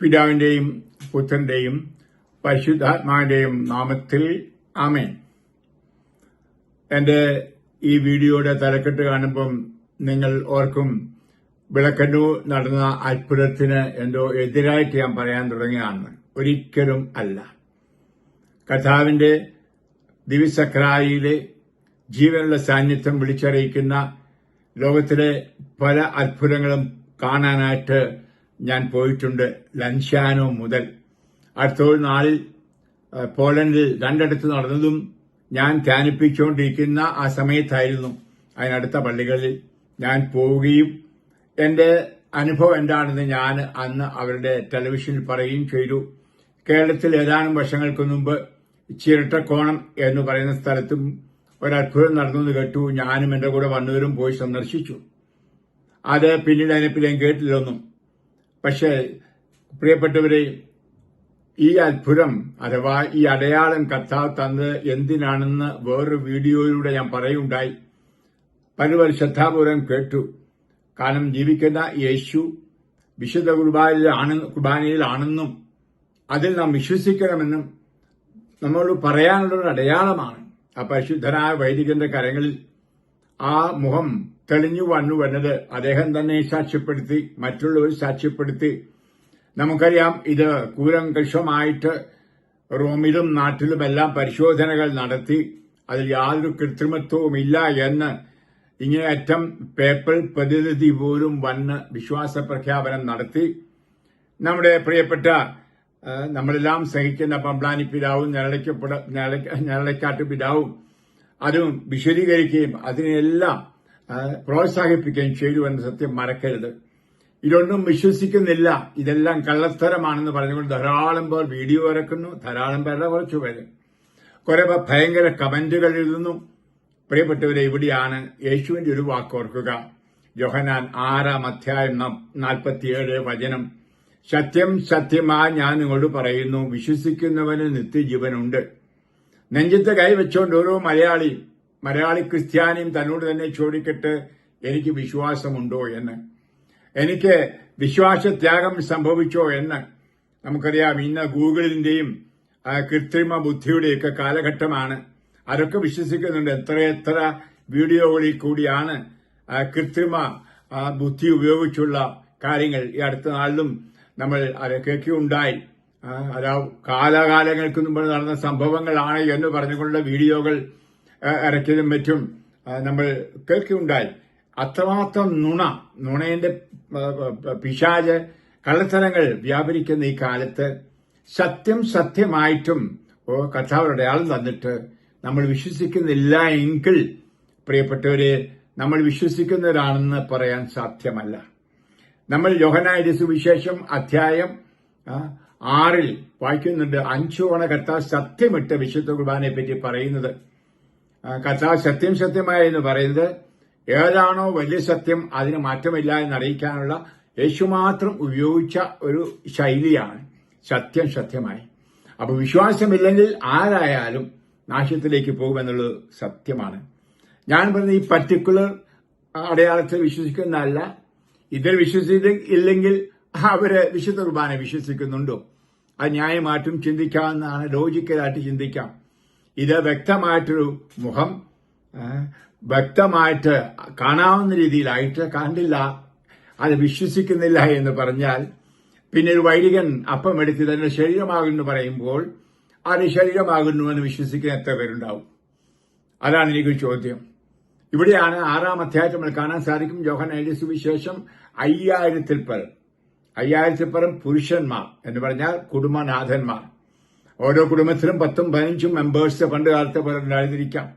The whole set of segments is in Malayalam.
പിതാവിന്റെയും പുത്രന്റെയും പരിശുദ്ധാത്മാവിന്റെയും നാമത്തിൽ ആമേൻ. എന്റെ ഈ വീഡിയോയുടെ തലക്കെട്ട് കാണുമ്പം നിങ്ങൾ ഓർക്കും വിളക്കന്നൂർ നടന്ന അത്ഭുതത്തിന് എന്തോ എതിരായിട്ട് ഞാൻ പറയാൻ തുടങ്ങിയാണ് ഒരിക്കലും അല്ല. കഥാവിന്റെ ദിവസക്രായിലെ ജീവനുള്ള സാന്നിധ്യം വിളിച്ചറിയിക്കുന്ന ലോകത്തിലെ പല അത്ഭുതങ്ങളും കാണാനായിട്ട് ഞാൻ പോയിട്ടുണ്ട് ലൻഷാനോ മുതൽ. അടുത്തൊരു നാളിൽ പോളണ്ടിൽ രണ്ടിടത്ത് നടന്നതും ഞാൻ ധ്യാനിപ്പിച്ചുകൊണ്ടിരിക്കുന്ന ആ സമയത്തായിരുന്നു അതിനടുത്ത പള്ളികളിൽ ഞാൻ പോവുകയും എന്റെ അനുഭവം എന്താണെന്ന് ഞാൻ അന്ന് അവരുടെ ടെലിവിഷനിൽ പറയുകയും ചെയ്തു. കേരളത്തിൽ ഏതാനും വർഷങ്ങൾക്ക് മുമ്പ് ചിരട്ടക്കോണം എന്ന് പറയുന്ന സ്ഥലത്തും ഒരത്ഭുതം നടന്നു കേട്ടു. ഞാനും എന്റെ കൂടെ വന്നവരും പോയി സന്ദർശിച്ചു. അത് പിന്നീട് അതിനെ ഞാൻ കേട്ടില്ലൊന്നും. പക്ഷേ പ്രിയപ്പെട്ടവരെ ഈ അത്ഭുതം അഥവാ ഈ അടയാളം കർത്താവ് തന്നത് എന്തിനാണെന്ന് വേറൊരു വീഡിയോയിലൂടെ ഞാൻ പറയുണ്ടായി പലവർ ശ്രദ്ധാപൂർവം കേട്ടു. കാരണം ജീവിക്കുന്ന യേശു വിശുദ്ധ കുർബാനയിലാണ് കുർബാനയിലാണെന്നും അതിൽ നാം വിശ്വസിക്കണമെന്നും നമ്മളോട് പറയാനുള്ള ഒരു അടയാളമാണ് ആ പരിശുദ്ധനായ വൈദികന്റെ കരങ്ങളിൽ ആ മുഖം തെളിഞ്ഞു വന്നു വന്നത് അദ്ദേഹം തന്നെ സാക്ഷ്യപ്പെടുത്തി മറ്റുള്ളവർ സാക്ഷ്യപ്പെടുത്തി. നമുക്കറിയാം ഇത് കൂലങ്കഷമായിട്ട് റോമിലും നാട്ടിലുമെല്ലാം പരിശോധനകൾ നടത്തി. അതിൽ യാതൊരു കൃത്രിമത്വവും ഇല്ല എന്ന് ഇങ്ങേയറ്റം പേപ്പർ പ്രതിനിധി പോലും വന്ന് വിശ്വാസ പ്രഖ്യാപനം നടത്തി. നമ്മുടെ പ്രിയപ്പെട്ട നമ്മളെല്ലാം സഹിക്കുന്ന പമ്പ്ലാനി പിതാവും ഞരളയ്ക്കപ്പെട ഞരളയ്ക്ക- ഞരളയ്ക്കാട്ട് പിതാവും അതും വിശദീകരിക്കുകയും അതിനെല്ലാം പ്രോത്സാഹിപ്പിക്കുകയും ചെയ്തു എന്ന സത്യം മറക്കരുത്. ഇതൊന്നും വിശ്വസിക്കുന്നില്ല. ഇതെല്ലാം കള്ളത്തരമാണെന്ന് പറഞ്ഞുകൊണ്ട് ധാരാളം പേർ വീഡിയോ ഇറക്കുന്നു ധാരാളം പേരുടെ കുറച്ചു പേര്. കുറെ പേർ ഭയങ്കര കമന്റുകൾ എഴുതുന്നു പ്രിയപ്പെട്ടവരെ ഇവിടെയാണ് യേശുവിന്റെ ഒരു വാക്ക് ഓർക്കുക. യോഹനാൻ ആറാം അധ്യായം നാൽപ്പത്തിയേഴ് വചനം. സത്യം സത്യമായി ഞാൻ നിങ്ങളോട് പറയുന്നു. വിശ്വസിക്കുന്നവന് നിത്യജീവനുണ്ട്. നെഞ്ചത്ത് കൈവച്ചുകൊണ്ട് ഓരോ മലയാളിയും മലയാളി ക്രിസ്ത്യാനിയും തന്നോട് തന്നെ ചോദിക്കട്ടെ എനിക്ക് വിശ്വാസമുണ്ടോ എന്ന്. എനിക്ക് വിശ്വാസത്യാഗം സംഭവിച്ചോ എന്ന് നമുക്കറിയാം. ഇന്ന് ഗൂഗിളിന്റെയും കൃത്രിമ ബുദ്ധിയുടെയൊക്കെ കാലഘട്ടമാണ്. അതൊക്കെ വിശ്വസിക്കുന്നുണ്ട്. എത്രയെത്ര വീഡിയോകളിൽ കൂടിയാണ് കൃത്രിമ ബുദ്ധി ഉപയോഗിച്ചുള്ള കാര്യങ്ങൾ ഈ അടുത്ത നാളിലും നമ്മൾ കേൾക്കുകയുണ്ടായി. അതാ കാലാകാലങ്ങൾക്ക് മുമ്പ് നടന്ന സംഭവങ്ങളാണ് എന്ന് പറഞ്ഞുകൊണ്ടുള്ള വീഡിയോകൾ ഇറക്കിയതും മറ്റും നമ്മൾ കേൾക്കുകയുണ്ടായി. അത്രമാത്രം നുണ നുണയുടെ പിശാജ് കള്ളത്തരങ്ങൾ വ്യാപരിക്കുന്ന ഈ കാലത്ത് സത്യം സത്യമായിട്ടും കഥാവരുടെ ആൾ തന്നിട്ട് നമ്മൾ വിശ്വസിക്കുന്നില്ല എങ്കിൽ പ്രിയപ്പെട്ടവരെ നമ്മൾ വിശ്വസിക്കുന്നവരാണെന്ന് പറയാൻ സാധ്യമല്ല. നമ്മൾ യോഹനായ സുവിശേഷം അധ്യായം ആറിൽ വായിക്കുന്നുണ്ട്. അഞ്ചു ഓണ കർത്താവ് സത്യമിട്ട് വിശുദ്ധ കുർബാനയെ പറ്റി പറയുന്നത് കർത്താവ് സത്യം സത്യമായ എന്ന് പറയുന്നത് ഏതാണോ വലിയ സത്യം അതിന് മാറ്റമില്ല എന്ന് അറിയിക്കാനുള്ള യേശു മാത്രം ഉപയോഗിച്ച ഒരു ശൈലിയാണ് സത്യം സത്യമായി. അപ്പൊ വിശ്വാസമില്ലെങ്കിൽ ആരായാലും നാശത്തിലേക്ക് പോകുമെന്നുള്ളത് സത്യമാണ്. ഞാൻ പറഞ്ഞ ഈ പർട്ടിക്കുലർ അടയാളത്തിൽ വിശ്വസിക്കുന്നതല്ല. ഇതിൽ വിശ്വസിച്ചില്ലെങ്കിൽ അവർ വിശുദ്ധ കുർബാന വിശ്വസിക്കുന്നുണ്ടോ? അത് ന്യായമായിട്ടും ചിന്തിക്കാവുന്നതാണ്. ലോജിക്കലായിട്ട് ചിന്തിക്കാം. ഇത് വ്യക്തമായിട്ടൊരു മുഖം വ്യക്തമായിട്ട് കാണാവുന്ന രീതിയിലായിട്ട് കണ്ടില്ല അത് വിശ്വസിക്കുന്നില്ല എന്ന് പറഞ്ഞാൽ പിന്നെ ഒരു വൈദികൻ അപ്പം എടുത്ത് തന്നെ ശരീരമാകുന്നു പറയുമ്പോൾ അത് ശരീരമാകുന്നു എന്ന് വിശ്വസിക്കുന്ന എത്ര പേരുണ്ടാവും? അതാണ് എനിക്ക് ചോദ്യം. ഇവിടെയാണ് ആറാം അധ്യായത്തിൽ നമ്മൾ കാണാൻ സാധിക്കും. ജോഹൻ എഴുതിയ സുവിശേഷം അയ്യായിരത്തിൽ പേർ അയ്യായിരത്തിൽ പേരും പുരുഷന്മാർ എന്ന് പറഞ്ഞാൽ കുടുംബനാഥന്മാർ. ഓരോ കുടുംബത്തിലും പത്തും പതിനഞ്ചും മെമ്പേഴ്സ് പണ്ട് കാലത്തെ പോലെ ഉണ്ടായിരുന്നിരിക്കാം.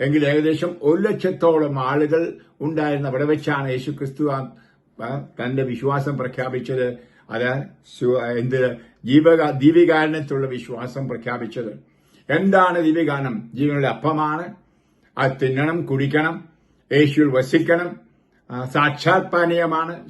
എങ്കിൽ ഏകദേശം ഒരു ലക്ഷത്തോളം ആളുകൾ ഉണ്ടായിരുന്ന അവിടെ വെച്ചാണ് യേശു ക്രിസ്തു ആ, ആ, തന്റെ വിശ്വാസം പ്രഖ്യാപിച്ചത്. അത് എന്ത് ജീവക ദീപികാരണത്തിലുള്ള വിശ്വാസം പ്രഖ്യാപിച്ചത്. എന്താണ് ദീപികാനം ജീവനുള്ള അപ്പമാണ്. അത് തിന്നണം കുടിക്കണം യേശുവിൽ വസിക്കണം. ആ, സാക്ഷാത് പാനീയമാണ്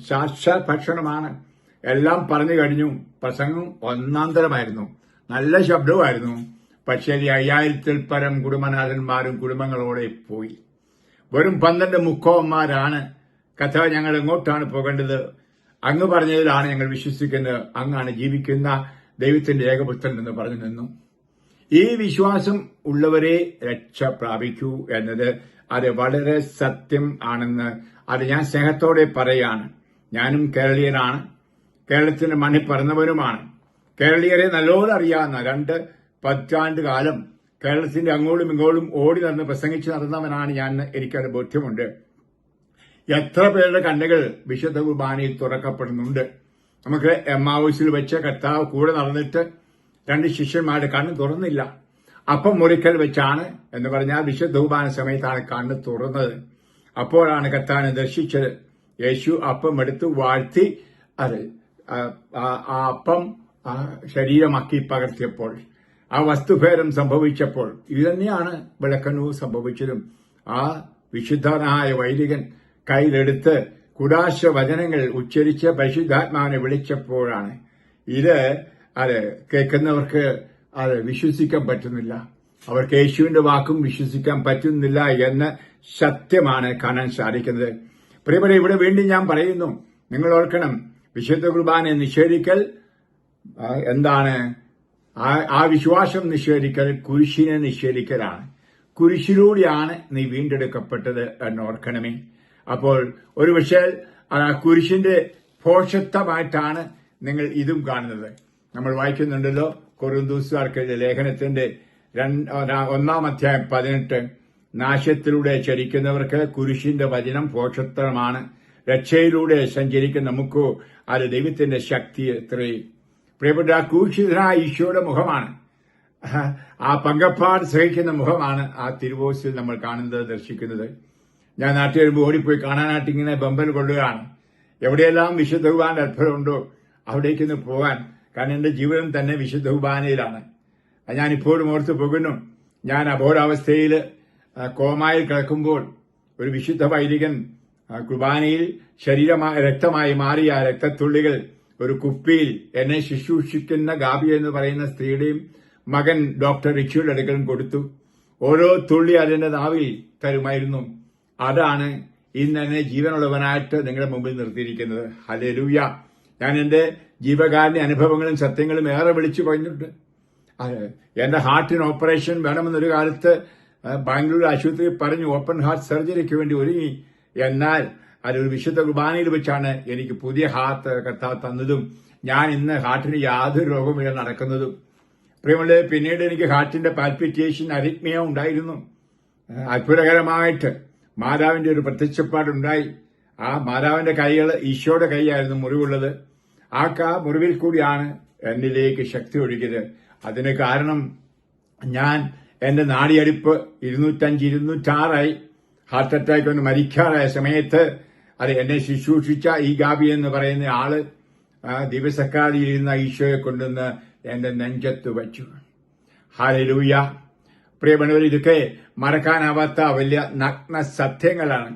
ഭക്ഷണമാണ് എല്ലാം പറഞ്ഞു കഴിഞ്ഞു. പ്രസംഗം ഒന്നാന്തരമായിരുന്നു നല്ല ശബ്ദമായിരുന്നു. പക്ഷേ ഈ അയ്യായിരത്തിൽ പരം കുടുംബനാഥന്മാരും കുടുംബങ്ങളോടെ പോയി. വെറും പന്ത്രണ്ട് മുക്കോന്മാരാണ് കഥ ഞങ്ങൾ എങ്ങോട്ടാണ് പോകേണ്ടത്? അങ്ങ് പറഞ്ഞതിലാണ് ഞങ്ങൾ വിശ്വസിക്കുന്നത്. അങ്ങാണ് ജീവിക്കുന്ന ദൈവത്തിന്റെ ഏകപുത്രൻ എന്ന് പറഞ്ഞു നിന്നു. ഈ വിശ്വാസം ഉള്ളവരെ രക്ഷ പ്രാപിക്കൂ എന്നത് അത് വളരെ സത്യം ആണെന്ന് അത് ഞാൻ സ്നേഹത്തോടെ പറയാണ്. ഞാനും കേരളീയനാണ്. കേരളത്തിന്റെ മണ്ണിൽ പറഞ്ഞവനുമാണ് കേരളീയരെ നല്ലോണം അറിയാവുന്ന രണ്ട് പത്താണ്ട് കാലം കേരളത്തിന്റെ അങ്ങോട്ടും ഇങ്ങോട്ടും ഓടി നടന്ന് പ്രസംഗിച്ച് നടന്നവനാണ് ഞാൻ എനിക്കൊരു ബോധ്യമുണ്ട്. എത്ര പേരുടെ കണ്ണുകൾ വിശുദ്ധ കുർബാനയിൽ തുറക്കപ്പെടുന്നുണ്ട്. നമുക്ക് എം ഹൗസിൽ വെച്ച് കർത്താവ് കൂടെ നടന്നിട്ട് രണ്ട് ശിഷ്യന്മാരുടെ കണ്ണ് തുറന്നില്ല. അപ്പം മുറിക്കൽ വെച്ചാണ് എന്ന് പറഞ്ഞാൽ വിശുദ്ധ കുർബാന സമയത്താണ് കണ്ണ് തുറന്നത്. അപ്പോഴാണ് കർത്താവിനെ ദർശിച്ചത്. യേശു അപ്പം എടുത്ത് വാഴ്ത്തി അത് ആ അപ്പം ശരീരമാക്കി പകർത്തിയപ്പോൾ ആ വസ്തുഭേദം സംഭവിച്ചപ്പോൾ ഇത് തന്നെയാണ് വിളക്കനൂർ സംഭവിച്ചതും. ആ വിശുദ്ധനായ വൈദികൻ കയ്യിലെടുത്ത് കുടാശ വചനങ്ങൾ ഉച്ചരിച്ച് പരിശുദ്ധാത്മാവിനെ വിളിച്ചപ്പോഴാണ്. ഇത് അത് കേൾക്കുന്നവർക്ക് അത് വിശ്വസിക്കാൻ പറ്റുന്നില്ല. അവർക്ക് യേശുവിന്റെ വാക്കും വിശ്വസിക്കാൻ പറ്റുന്നില്ല എന്ന സത്യമാണ് കാണാൻ സാധിക്കുന്നത്. പ്രിയപ്പെട്ട ഇവിടെ വീണ്ടും ഞാൻ പറയുന്നു നിങ്ങൾ ഓർക്കണം വിശുദ്ധ കുർബാനെ നിഷേധിക്കൽ എന്താണ്? ആ- വിശ്വാസം നിഷേധിക്കൽ കുരിശിനെ നിഷേധിക്കലാണ്. കുരിശിലൂടെയാണ് നീ വീണ്ടെടുക്കപ്പെട്ടത് എന്ന് ഓർക്കണമേ. അപ്പോൾ ഒരു പക്ഷേ ആ കുരിശിന്റെ പോഷത്വമായിട്ടാണ് നിങ്ങൾ ഇതും കാണുന്നത്. നമ്മൾ വായിക്കുന്നുണ്ടല്ലോ കൊറുന്തൂസുകാർക്ക് ലേഖനത്തിന്റെ ഒന്നാം അധ്യായം പതിനെട്ട്. നാശത്തിലൂടെ ചരിക്കുന്നവർക്ക് കുരിശിന്റെ വചനം പോഷത്വമാണ് രക്ഷയിലൂടെ സഞ്ചരിക്കുന്ന നമുക്കോ അത് ദൈവത്തിന്റെ ശക്തി എത്രയും പ്രിയപ്പെട്ട ആ ക്രൂശിതനായ ഈശോയുടെ മുഖമാണ്. ആ പങ്കപ്പാട് സഹിക്കുന്ന മുഖമാണ് ആ തിരുവോസിൽ നമ്മൾ കാണുന്നത് ദർശിക്കുന്നത്. ഞാൻ നാട്ടിൽ വരുമ്പോൾ ഓടിപ്പോയി കാണാനായിട്ട് ഇങ്ങനെ ബമ്പൽ കൊള്ളുകയാണ്. എവിടെയെല്ലാം വിശുദ്ധ കുർബാന്റെ അത്ഭുതമുണ്ടോ അവിടേക്കൊന്ന് പോകാൻ. കാരണം എന്റെ ജീവിതം തന്നെ വിശുദ്ധ കുർബാനയിലാണ്. ഞാൻ ഇപ്പോഴും ഓർത്ത് പോകുന്നു ഞാൻ അബോധാവസ്ഥയിൽ കോമായിൽ കിടക്കുമ്പോൾ ഒരു വിശുദ്ധ വൈദികൻ കുർബാനയിൽ ശരീരമായി രക്തമായി മാറിയ രക്തത്തുള്ളികൾ ഒരു കുപ്പിയിൽ എന്നെ ശുശ്രൂഷിക്കുന്ന ഗാബി എന്ന് പറയുന്ന സ്ത്രീയുടെയും മകൻ ഡോക്ടർ റിച്ചുയുടെ അടുക്കലും കൊടുത്തു. ഓരോ തുള്ളി അതിന്റെ നാവിൽ തരുമായിരുന്നു. അതാണ് ഇന്ന് എന്നെ ജീവനുള്ളവനായിട്ട് നിങ്ങളുടെ മുമ്പിൽ നിർത്തിയിരിക്കുന്നത്. ഹലരൂയ ഞാൻ എന്റെ ജീവകാരുണ്യ അനുഭവങ്ങളും സത്യങ്ങളും ഏറെ വിളിച്ചു പറഞ്ഞിട്ടുണ്ട്. എന്റെ ഹാർട്ടിന് ഓപ്പറേഷൻ വേണമെന്നൊരു കാലത്ത് ബാംഗ്ലൂർ ആശുപത്രി പറഞ്ഞു ഓപ്പൺ ഹാർട്ട് സർജറിക്ക് വേണ്ടി ഒരുങ്ങി. എന്നാൽ അതൊരു വിശുദ്ധ കുർബാനയിൽ വെച്ചാണ് എനിക്ക് പുതിയ ഹാർട്ട് കർത്താവ് തന്നതും ഞാൻ ഇന്ന് ഹാർട്ടിന് യാതൊരു രോഗമില്ല നടക്കുന്നതും. പ്രിയമുള്ള പിന്നീട് എനിക്ക് ഹാർട്ടിന്റെ പാൽപിറ്റേഷൻ അരിത്മിയ ഉണ്ടായിരുന്നു. അത്ഭുതകരമായിട്ട് മാതാവിന്റെ ഒരു പ്രത്യക്ഷപ്പാടുണ്ടായി. ആ മാതാവിന്റെ കൈകൾ ഈശോയുടെ കൈയായിരുന്നു മുറിവുള്ളത്. ആ കാ മുറിവിൽ കൂടിയാണ് എന്നിലേക്ക് ശക്തി ഒഴുകിയത്. അതിന് കാരണം ഞാൻ എന്റെ നാടിയടിപ്പ് ഇരുന്നൂറ്റഞ്ച് ഇരുന്നൂറ്റാറായി. ഹാർട്ട് അറ്റാക്ക് ഒന്ന് മരിക്കാറായ സമയത്ത് അത് എന്നെ ശുശ്രൂഷിച്ച ഈ ഗാബി എന്ന് പറയുന്ന ആൾ ദിവസക്കാരിയിരുന്ന ഈശോയെ കൊണ്ടുവന്ന് എന്റെ നെഞ്ചത്ത് വച്ചു. ഹാലലൂയ പ്രിയപ്പെട്ടവർ ഇതൊക്കെ മറക്കാനാവാത്ത വലിയ നഗ്ന സത്യങ്ങളാണ്.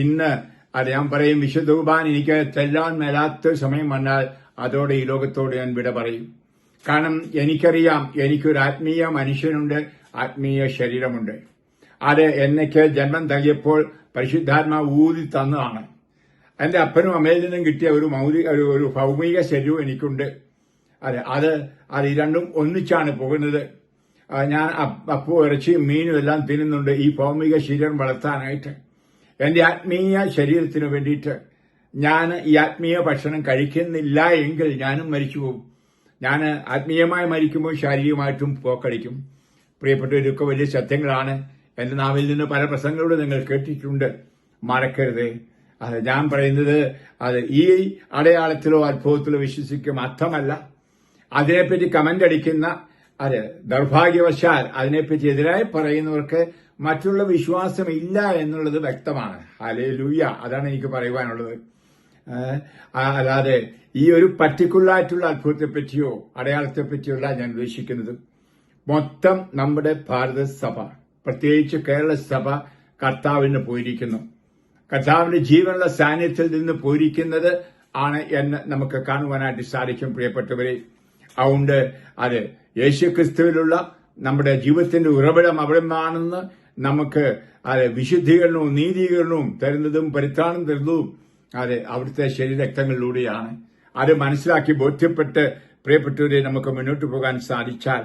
ഇന്ന് അത് ഞാൻ പറയും വിശുദ്ധൂപാൻ എനിക്ക് ചെല്ലാൻ മേലാത്ത സമയം വന്നാൽ അതോടെ ഈ ലോകത്തോട് ഞാൻ വിട പറയും. കാരണം എനിക്കറിയാം എനിക്കൊരു ആത്മീയ മനുഷ്യനുണ്ട് ആത്മീയ ശരീരമുണ്ട്. അത് എന്നയ്ക്ക് ജന്മം തകിയപ്പോൾ പരിശുദ്ധാത്മാവ് ഊതി തന്നതാണ്. എന്റെ അപ്പനും അമ്മയിൽ നിന്നും കിട്ടിയ ഒരു മൗലി ഒരു- ഒരു ഭൗമിക ശരീരവും എനിക്കുണ്ട്. അതെ അത് അത് ഈ രണ്ടും ഒന്നിച്ചാണ് പോകുന്നത്. ഞാൻ അപ്പോ ഇറച്ചിയും മീനും എല്ലാം തിന്നുന്നുണ്ട് ഈ ഭൗമിക ശരീരം വളർത്താനായിട്ട്. എന്റെ ആത്മീയ ശരീരത്തിന് വേണ്ടിയിട്ട് ഞാൻ ഈ ആത്മീയ ഭക്ഷണം കഴിക്കുന്നില്ല എങ്കിൽ ഞാനും മരിച്ചു പോകും. ഞാൻ ആത്മീയമായി മരിക്കുമ്പോൾ ശാരീരികമായിട്ടും പോക്കടിക്കും. പ്രിയപ്പെട്ടവരൊക്കെ വലിയ സത്യങ്ങളാണ്. എന്റെ നാവിൽ നിന്ന് പല പ്രസംഗങ്ങളും നിങ്ങൾ കേട്ടിട്ടുണ്ട്. മറക്കരുത്. അത് ഞാൻ പറയുന്നത് അത് ഈ അടയാളത്തിലോ അത്ഭുതത്തിലോ വിശ്വസിക്കും അർത്ഥമല്ല. അതിനെപ്പറ്റി കമന്റ് അടിക്കുന്ന അത് ദൗർഭാഗ്യവശാൽ അതിനെപ്പറ്റി എതിരായി പറയുന്നവർക്ക് മറ്റുള്ള വിശ്വാസം ഇല്ല എന്നുള്ളത് വ്യക്തമാണ്. അലേ ലൂയ അതാണ് എനിക്ക് പറയുവാനുള്ളത്. അല്ലാതെ ഈ ഒരു പർട്ടിക്കുലറായിട്ടുള്ള അത്ഭുതത്തെപ്പറ്റിയോ പറ്റിയോ ഞാൻ ഉദ്ദേശിക്കുന്നത്. മൊത്തം നമ്മുടെ ഭാരത സഭ പ്രത്യേകിച്ച് കേരള സഭ കർത്താവിന് പോയിരിക്കുന്നു. കർത്താവിന്റെ ജീവനുള്ള സാന്നിധ്യത്തിൽ നിന്ന് പോയിരിക്കുന്നത് ആണ് എന്ന് നമുക്ക് കാണുവാനായിട്ട് സാധിക്കും പ്രിയപ്പെട്ടവരെ. അതുകൊണ്ട് അത് യേശുക്രിസ്തുവിലുള്ള നമ്മുടെ ജീവിതത്തിന്റെ ഉറവിടം അവിടെ നിന്നാണെന്ന് നമുക്ക് അത് വിശുദ്ധീകരണവും നീതീകരണവും തരുന്നതും പരിത്രാണം തരുന്നതും അത് അവിടുത്തെ ശരീരക്തങ്ങളിലൂടെയാണ് അത് മനസ്സിലാക്കി ബോധ്യപ്പെട്ട് പ്രിയപ്പെട്ടവരെ നമുക്ക് മുന്നോട്ട് പോകാൻ സാധിച്ചാൽ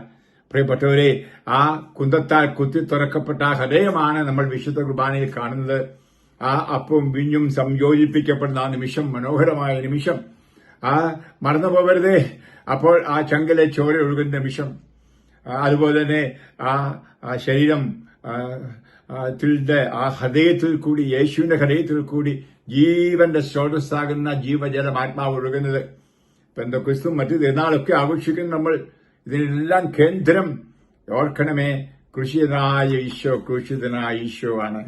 പ്രിയപ്പെട്ടവരെ ആ കുന്തത്താൽ കുത്തി തുറക്കപ്പെട്ട ഹൃദയമാണ് നമ്മൾ വിശുദ്ധ കുർബാനയിൽ കാണുന്നത്. ആ അപ്പും വിഞ്ഞും സംയോജിപ്പിക്കപ്പെടുന്ന ആ നിമിഷം മനോഹരമായ നിമിഷം. ആ മറന്നു പോകരുതേ അപ്പോൾ ആ ചങ്കിലെ ചോര ഒഴുകുന്ന നിമിഷം. അതുപോലെ തന്നെ ആ ശരീരം ത്തിന്റെ ആ ഹൃദയത്തിൽ കൂടി യേശുവിന്റെ ഹൃദയത്തിൽ കൂടി ജീവന്റെ സ്രോതസ്സാകുന്ന ജീവജലം ആത്മാവ് ഒഴുകുന്നത്. ഇപ്പം എന്തോ ക്രിസ്തു മറ്റു തിരുനാളൊക്കെ ആഘോഷിക്കുന്ന നമ്മൾ. ഇതിനെല്ലാം കേന്ദ്രം. ഓർക്കണമേ കൃഷിതനായ ഈശോ കൃഷിതനായ ഈശോ ആണ്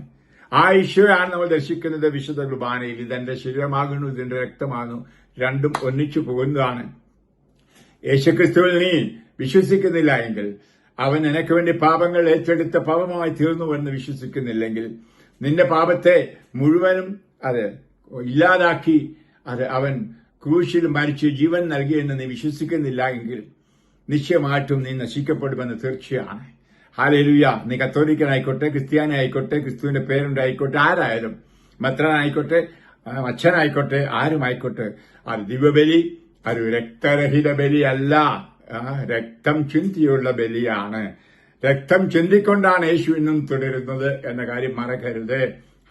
ആ ഈശോയാണ് നമ്മൾ ദർശിക്കുന്നത് വിശുദ്ധ കുർബാനയിൽ. ഇതെന്റെ ശരീരമാകുന്നു ഇതിന്റെ രക്തമാകുന്നു. രണ്ടും ഒന്നിച്ചു പോകുന്നതാണ്. യേശുക്രിസ്തുവിൽ നീ വിശ്വസിക്കുന്നില്ല എങ്കിൽ അവൻ നിനക്ക് വേണ്ടി പാപങ്ങൾ ഏറ്റെടുത്ത പാപമായി തീർന്നുവെന്ന് വിശ്വസിക്കുന്നില്ലെങ്കിൽ നിന്റെ പാപത്തെ മുഴുവനും അത് ഇല്ലാതാക്കി അത് അവൻ ക്രൂശിൽ മരിച്ച് ജീവൻ നൽകിയെന്ന് നീ വിശ്വസിക്കുന്നില്ല എങ്കിൽ നിശ്ചയമായിട്ടും നീ നശിക്കപ്പെടുമെന്ന് തീർച്ചയാണ് ഹാലേലുയ നീ കത്തോലിക്കനായിക്കോട്ടെ ക്രിസ്ത്യാനി ആയിക്കോട്ടെ ക്രിസ്തുവിന്റെ പേരുണ്ടായിക്കോട്ടെ ആരായാലും മത്രനായിക്കോട്ടെ അച്ഛനായിക്കോട്ടെ ആരുമായിക്കോട്ടെ അത് ദിവബലി അത് രക്തരഹിത ബലിയല്ല. രക്തം ചിന്തിയുള്ള ബലിയാണ്. രക്തം ചിന്തിക്കൊണ്ടാണ് യേശു ഇന്നും തുടരുന്നത് എന്ന കാര്യം മറക്കരുത്.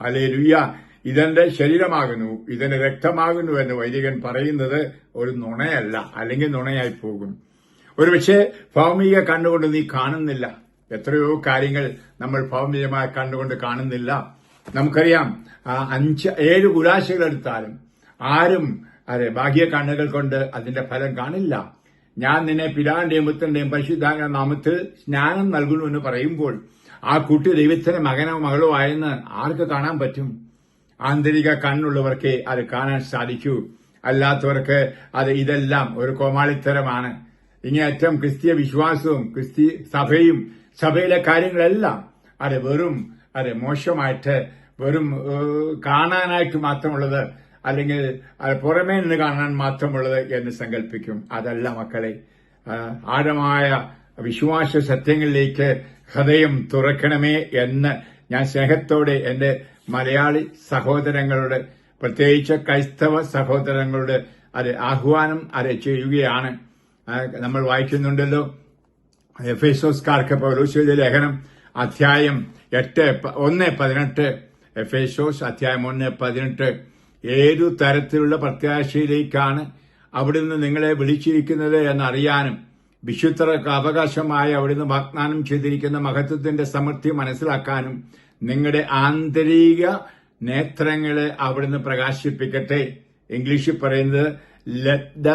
ഹലേലുയ്യ ഇതെന്റെ ശരീരമാകുന്നു ഇതെന്റെ രക്തമാകുന്നു എന്ന് വൈദികൻ പറയുന്നത് ഒരു നുണയല്ല അല്ലെങ്കിൽ നുണയായി പോകും. ഒരുപക്ഷെ ഭൗമിക കണ്ണുകൊണ്ട് നീ കാണുന്നില്ല. എത്രയോ കാര്യങ്ങൾ നമ്മൾ ഭൗമികമായ കണ്ണുകൊണ്ട് കാണുന്നില്ല. നമുക്കറിയാം അഞ്ച് ഏഴ് കുലാശകൾ എടുത്താലും ആരും അതെ ബാഹ്യ കണ്ണുകൾ കൊണ്ട് അതിന്റെ ഫലം കാണില്ല. ഞാൻ നിന്നെ പിതാവിന്റെയും പുത്രന്റെയും പരിശുദ്ധാന നാമത്തിൽ സ്നാനം നൽകുന്നു എന്ന് പറയുമ്പോൾ ആ കുട്ടി ദൈവത്തിന്റെ മകനോ മകളോ ആയെന്ന് ആർക്ക് കാണാൻ പറ്റും? ആന്തരിക കണ്ണുള്ളവർക്കേ അത് കാണാൻ സാധിക്കൂ. അല്ലാത്തവർക്ക് അത് ഇതെല്ലാം ഒരു കോമാളിത്തരമാണ്. ഇങ്ങേയറ്റം ക്രിസ്തീയ വിശ്വാസവും ക്രിസ്തീയ സഭയും സഭയിലെ കാര്യങ്ങളെല്ലാം അത് വെറും അത് മോശമായിട്ട് വെറും കാണാനായിട്ട് മാത്രമുള്ളത് അല്ലെങ്കിൽ പുറമേ നിന്ന് കാണാൻ മാത്രമുള്ളത് എന്ന് സങ്കല്പിക്കും. അതല്ല മക്കളെ ആഴമായ വിശ്വാസ സത്യങ്ങളിലേക്ക് ഹൃദയം തുറക്കണമേ എന്ന് ഞാൻ സ്നേഹത്തോടെ എന്റെ മലയാളി സഹോദരങ്ങളുടെ പ്രത്യേകിച്ച് ക്രൈസ്തവ സഹോദരങ്ങളോട് അത് ആഹ്വാനം അത് ചെയ്യുകയാണ്. നമ്മൾ വായിക്കുന്നുണ്ടല്ലോ. എഫേസോസ്കാർക്ക് പൗലോസിയുടെ ലേഖനം അധ്യായം എട്ട് ഒന്ന് പതിനെട്ട്. എഫേസോസ് അധ്യായം ഒന്ന് പതിനെട്ട്. ഏതു തരത്തിലുള്ള പ്രത്യാശയിലേക്കാണ് നിന്ന് നിങ്ങളെ വിളിച്ചിരിക്കുന്നത് എന്നറിയാനും വിശുദ്ധർക്ക് അവകാശമായി നിന്ന് വാഗ്ദാനം ചെയ്തിരിക്കുന്ന മഹത്വത്തിന്റെ സമൃദ്ധി മനസ്സിലാക്കാനും നിങ്ങളുടെ ആന്തരിക നേത്രങ്ങളെ അവിടുന്ന് പ്രകാശിപ്പിക്കട്ടെ. ഇംഗ്ലീഷിൽ പറയുന്നത് let the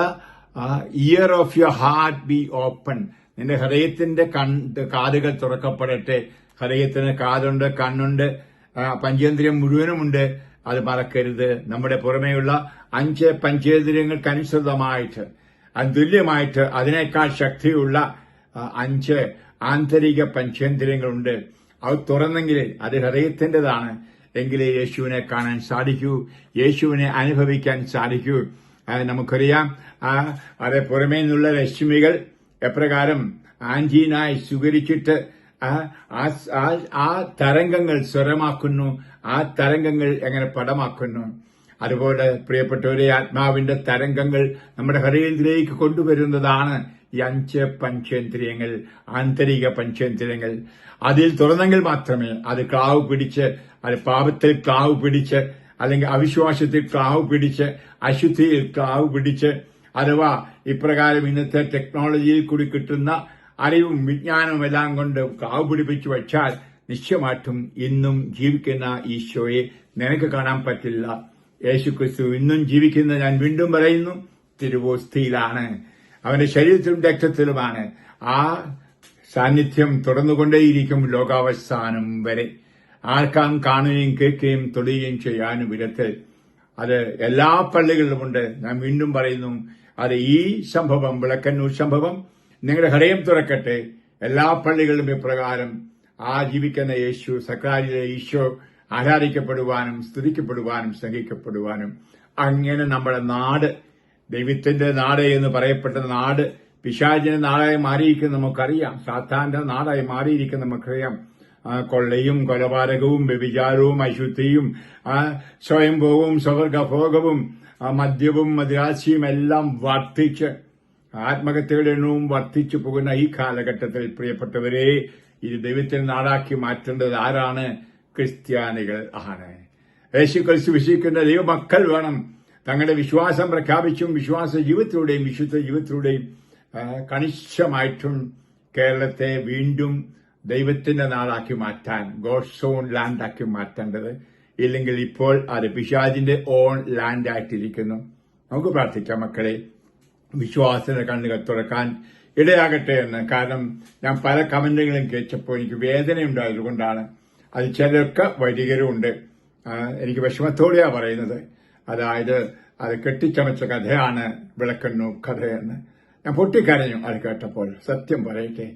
ear of your heart be open നിന്റെ ഹൃദയത്തിന്റെ കണ്ട് കാതുകൾ തുറക്കപ്പെടട്ടെ. ഹൃദയത്തിന് കാതുണ്ട് കണ്ണുണ്ട് ആ, പഞ്ചേന്ദ്രിയം മുഴുവനുമുണ്ട്. അത് മറക്കരുത്. നമ്മുടെ പുറമേയുള്ള അഞ്ച് പഞ്ചേന്ദ്രിയങ്ങൾക്കനുസൃതമായിട്ട് അതുല്യമായിട്ട് അതിനേക്കാൾ ശക്തിയുള്ള ആ, അഞ്ച് ആന്തരിക പഞ്ചേന്ദ്രിയങ്ങളുണ്ട്. അത് തുറന്നെങ്കിൽ അത് ഹൃദയത്തിന്റെതാണ്. എങ്കിലേ യേശുവിനെ കാണാൻ സാധിക്കൂ. യേശുവിനെ അനുഭവിക്കാൻ സാധിക്കൂ. ആ, നമുക്കറിയാം. ആ അത് പുറമേ നിന്നുള്ള രശ്മികൾ എപ്രകാരം ആന്റീനായി സ്വീകരിച്ചിട്ട് ആ തരംഗങ്ങൾ സ്വരമാക്കുന്നു ആ തരംഗങ്ങൾ എങ്ങനെ പടമാക്കുന്നു. അതുപോലെ പ്രിയപ്പെട്ടവരെ ആത്മാവിന്റെ തരംഗങ്ങൾ നമ്മുടെ ഹൃദയത്തിലേക്ക് കൊണ്ടുവരുന്നതാണ് ഈ അഞ്ച് പഞ്ചേന്ദ്രിയങ്ങൾ ആന്തരിക പഞ്ചേന്ദ്രിയങ്ങൾ. അതിൽ തുറന്നെങ്കിൽ മാത്രമേ അത് ക്ലാവ് പിടിച്ച് അത് പാപത്തിൽ ക്ലാവ് പിടിച്ച് അല്ലെങ്കിൽ അവിശ്വാസത്തിൽ ക്ലാവ് പിടിച്ച് അശുദ്ധിയിൽ ക്ലാവ് പിടിച്ച് അഥവാ ഇപ്രകാരം ഇന്നത്തെ ടെക്നോളജിയിൽ കൂടി കിട്ടുന്ന അറിവും വിജ്ഞാനവും എല്ലാം കൊണ്ട് കാവ് പിടിപ്പിച്ചു വച്ചാൽ നിശ്ചയമായിട്ടും ഇന്നും ജീവിക്കുന്ന ഈശോയെ നിനക്ക് കാണാൻ പറ്റില്ല. യേശു ക്രിസ്തു ഇന്നും ജീവിക്കുന്ന ഞാൻ വീണ്ടും പറയുന്നു തിരുവോസ്തിയിലാണ്. അവന്റെ ശരീരത്തിലും രക്തത്തിലുമാണ്. ആ സാന്നിധ്യം തുടർന്നുകൊണ്ടേയിരിക്കും ലോകാവസാനം വരെ. ആർക്കാം കാണുകയും കേൾക്കുകയും തൊടുകയും ചെയ്യാനും വിധത്തിൽ അത് എല്ലാ പള്ളികളിലുമുണ്ട് ഞാൻ വീണ്ടും പറയുന്നു അത് ഈ സംഭവം വിളക്കന്നൂർ സംഭവം നിങ്ങളുടെ ഹൃദയം തുറക്കട്ടെ. എല്ലാ പള്ളികളിലും ഇപ്രകാരം ആ ജീവിക്കുന്ന യേശു സക്രാരിയിലെ ഈശോ ആരാധിക്കപ്പെടുവാനും സ്തുതിക്കപ്പെടുവാനും സംഘിക്കപ്പെടുവാനും അങ്ങനെ നമ്മുടെ നാട് ദൈവത്തിന്റെ നാട് എന്ന് പറയപ്പെട്ട നാട് പിശാചിന്റെ നാടായി മാറിയിരിക്കുന്ന നമുക്കറിയാം. സാത്താന്റെ നാടായി മാറിയിരിക്കുന്ന നമുക്കറിയാം. കൊള്ളയും കൊലപാതകവും വ്യഭിചാരവും അശുദ്ധിയും സ്വയംഭോഗവും സ്വർഗഭോഗവും മദ്യവും മദ്രാശിയും എല്ലാം വർദ്ധിച്ച് ആത്മഹത്യയുടെ എണ്ണവും വർദ്ധിച്ചു പോകുന്ന ഈ കാലഘട്ടത്തിൽ പ്രിയപ്പെട്ടവരെ ഇത് ദൈവത്തിൽ നാടാക്കി മാറ്റേണ്ടത് ആരാണ്? ക്രിസ്ത്യാനികൾ ആണ്. യേശു ക്രിസ്തു വിശ്വസിക്കുന്ന ദൈവമക്കൾ വേണം. തങ്ങളുടെ വിശ്വാസം പ്രഖ്യാപിച്ചും വിശ്വാസ ജീവിതത്തിലൂടെയും വിശുദ്ധ ജീവിതത്തിലൂടെയും കണിശമായിട്ടും കേരളത്തെ വീണ്ടും ദൈവത്തിന്റെ നാടാക്കി മാറ്റാൻ ഗോഡ്സ് ഓൺ ലാൻഡാക്കി മാറ്റേണ്ടത്. ഇല്ലെങ്കിൽ ഇപ്പോൾ അത് പിശാജിന്റെ ഓൺ ലാൻഡ് ലാൻഡായിട്ടിരിക്കുന്നു. നമുക്ക് പ്രാർത്ഥിക്കാം മക്കളെ. വിശ്വാസത്തിന്റെ കണ്ണുകൾ തുറക്കാൻ ഇടയാകട്ടെ എന്ന്. കാരണം ഞാൻ പല കമന്റുകളും കേട്ടപ്പോൾ എനിക്ക് വേദനയുണ്ടായതുകൊണ്ടാണ് അത് ചിലരൊക്കെ വൈദികരുമുണ്ട്. എനിക്ക് വിഷമത്തോടെയാ പറയുന്നത്. അതായത് അത് കെട്ടിച്ചമച്ച കഥയാണ് വിളക്കണ്ണു കഥയെന്ന്. ഞാൻ പൊട്ടിക്കരഞ്ഞു അത് കേട്ടപ്പോൾ. സത്യം പറയട്ടെ.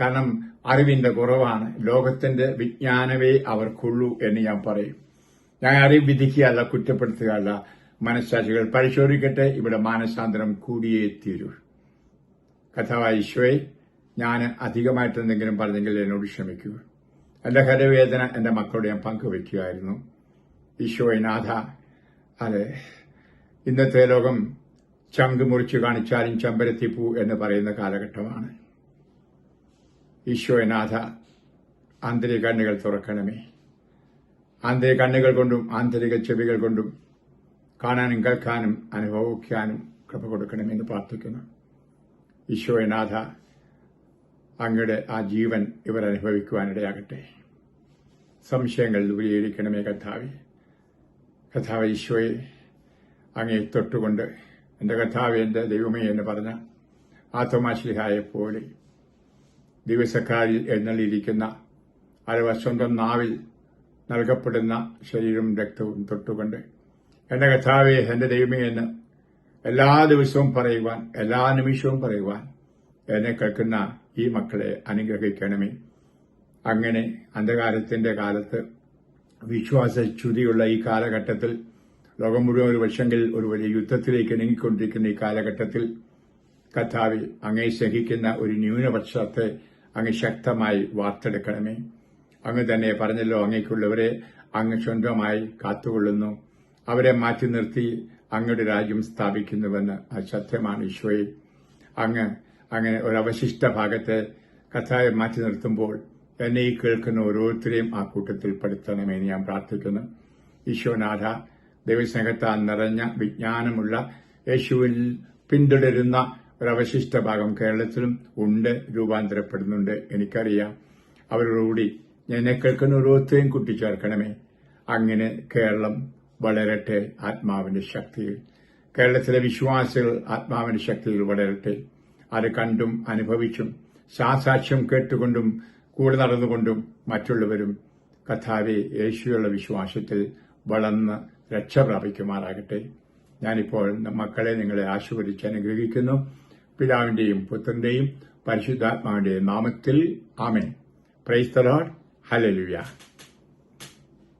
കാരണം അറിവിന്റെ കുറവാണ്. ലോകത്തിന്റെ വിജ്ഞാനമേ അവർക്കുള്ളൂ എന്ന് ഞാൻ പറയും. ഞാൻ അറിവ് വിധിക്കുകയല്ല കുറ്റപ്പെടുത്തുകയല്ല. മനസ്സാക്ഷികൾ പരിശോധിക്കട്ടെ ഇവിടെ മാനസാന്തരം കൂടിയേ തീരൂ കഥാവായ ഈശോയെ ഞാൻ അധികമായിട്ട് എന്തെങ്കിലും പറഞ്ഞെങ്കിൽ എന്നോട് ക്ഷമിക്കൂ. എന്റെ ഹരവേദന എന്റെ മക്കളോട് ഞാൻ പങ്കുവയ്ക്കുകയായിരുന്നു ഈശോയെ നാഥ അതെ ഇന്നത്തെ ലോകം ചങ്ക് മുറിച്ചു കാണിച്ചാലും ചെമ്പരത്തിപ്പൂ എന്ന് പറയുന്ന കാലഘട്ടമാണ്. ഈശോയെ നാഥ ആന്തരിക കണ്ണുകൾ തുറക്കണമേ. ആന്തരിക കണ്ണുകൾ കൊണ്ടും ആന്തരിക ചെവികൾ കൊണ്ടും കാണാനും കേൾക്കാനും അനുഭവിക്കാനും കൃപ കൊടുക്കണമെന്ന് പ്രാർത്ഥിക്കുന്നു. ഈശോയനാഥ അങ്ങയുടെ ആ ജീവൻ ഇവർ അനുഭവിക്കുവാനിടയാകട്ടെ. സംശയങ്ങൾ ദൂരീകരിക്കണമേ കഥാവി കഥാവ് ഈശോയെ അങ്ങയെ തൊട്ടുകൊണ്ട് എന്റെ കഥാവ് എന്റെ ദൈവമേ എന്ന് പറഞ്ഞ ആത്മാശ്ലിഹായെ പോലെ ദിവസക്കാരിൽ എഴുന്നള്ളിയിരിക്കുന്ന അഥവാ സ്വന്തം നാവിൽ നൽകപ്പെടുന്ന ശരീരവും രക്തവും തൊട്ടുകൊണ്ട് എന്റെ കഥാവെ എന്റെ ദൈവമേ എന്ന് എല്ലാ ദിവസവും പറയുവാൻ എല്ലാ നിമിഷവും പറയുവാൻ എന്നെ കേൾക്കുന്ന ഈ മക്കളെ അനുഗ്രഹിക്കണമേ. അങ്ങനെ അന്ധകാരത്തിന്റെ കാലത്ത് വിശ്വാസ ചുതിയുള്ള ഈ കാലഘട്ടത്തിൽ ലോകം മുഴുവൻ ഒരു വർഷങ്കിൽ ഒരു വലിയ യുദ്ധത്തിലേക്ക് നീങ്ങിക്കൊണ്ടിരിക്കുന്ന ഈ കാലഘട്ടത്തിൽ കഥാവിൽ അങ്ങേ സഹിക്കുന്ന ഒരു ന്യൂനപക്ഷത്തെ അങ്ങ് ശക്തമായി വാർത്തെടുക്കണമേ. അങ്ങ് തന്നെ പറഞ്ഞല്ലോ അങ്ങേക്കുള്ളവരെ അങ്ങ് സ്വന്തമായി കാത്തുകൊള്ളുന്നു. അവരെ മാറ്റി നിർത്തി അങ്ങയുടെ രാജ്യം സ്ഥാപിക്കുന്നുവെന്ന് അസത്യമാണ് സത്യമാണ് ഈശോയെ. അങ്ങ് അങ്ങനെ ഒരു അവശിഷ്ട ഭാഗത്തെ കഥായെ മാറ്റി നിർത്തുമ്പോൾ എന്നെ ഈ കേൾക്കുന്ന ഓരോരുത്തരെയും ആ കൂട്ടത്തിൽ പെടുത്തണമെന്ന് ഞാൻ പ്രാർത്ഥിക്കുന്നു. ഈശോനാഥ ദൈവസ്നേഹത്താൽ നിറഞ്ഞ വിജ്ഞാനമുള്ള യേശുവിൽ പിന്തുടരുന്ന ഒരവശിഷ്ട ഭാഗം കേരളത്തിലും ഉണ്ട് രൂപാന്തരപ്പെടുന്നുണ്ട്. എനിക്കറിയാം. അവരോടുകൂടി ഞാൻ കേൾക്കുന്ന ഓരോരുത്തരെയും കൂട്ടിച്ചേർക്കണമേ. അങ്ങനെ കേരളം വളരട്ടെ ആത്മാവിന്റെ ശക്തിയിൽ. കേരളത്തിലെ വിശ്വാസികൾ ആത്മാവിന്റെ ശക്തിയിൽ വളരട്ടെ. അത് കണ്ടും അനുഭവിച്ചും സാസാക്ഷ്യം കേട്ടുകൊണ്ടും കൂടെ നടന്നുകൊണ്ടും മറ്റുള്ളവരും കഥാവെ യേശുവുള്ള വിശ്വാസത്തിൽ വളർന്ന് രക്ഷ പ്രാപിക്കുമാറാകട്ടെ. ഞാനിപ്പോൾ മക്കളെ നിങ്ങളെ ആശീർവദിച്ച് അനുഗ്രഹിക്കുന്നു. പിതാവിന്റെയും പുത്രന്റെയും പരിശുദ്ധാത്മാവിന്റെയും നാമത്തിൽ ആമൻ. പ്രൈസ്തലോഡ് ഹലലുയ